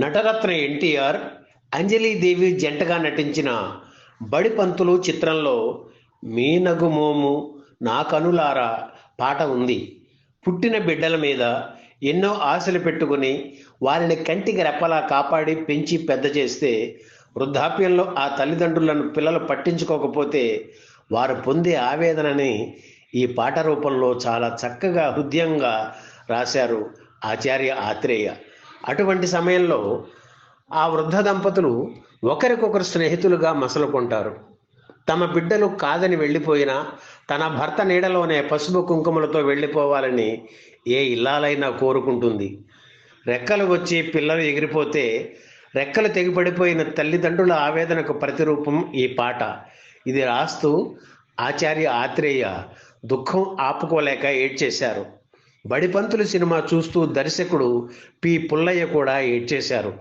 నటరత్న ఎన్టీఆర్ అంజలీదేవి జంటగా నటించిన బడిపంతులు చిత్రంలో మీనగు మోము నా కనులారా పాట ఉంది. పుట్టిన బిడ్డల మీద ఎన్నో ఆశలు పెట్టుకుని వారిని కంటికి రెప్పలా కాపాడి పెంచి పెద్ద చేస్తే వృద్ధాప్యంలో ఆ తల్లిదండ్రులను పిల్లలు పట్టించుకోకపోతే వారు పొందే ఆవేదనని ఈ పాట రూపంలో చాలా చక్కగా హృదయంగా రాశారు ఆచార్య ఆత్రేయ. అటువంటి సమయంలో ఆ వృద్ధ దంపతులు ఒకరికొకరు స్నేహితులుగా మసలుకుంటారు. తమ బిడ్డలు కాదని వెళ్ళిపోయినా తన భర్త నీడలోనే పసుపు కుంకుమలతో వెళ్ళిపోవాలని ఏ ఇల్లాలైనా కోరుకుంటుంది. రెక్కలు వచ్చి పిల్లలు ఎగిరిపోతే రెక్కలు తెగిపడిపోయిన తల్లిదండ్రుల ఆవేదనకు ప్రతిరూపం ఈ పాట. ఇది రాస్తూ ఆచార్య ఆత్రేయ దుఃఖం ఆపుకోలేక ఏడ్చేశారు. బడిపంతులు సినిమా చూస్తూ దర్శకుడు పి పుల్లయ్య కూడా ఏడ్చేశారు.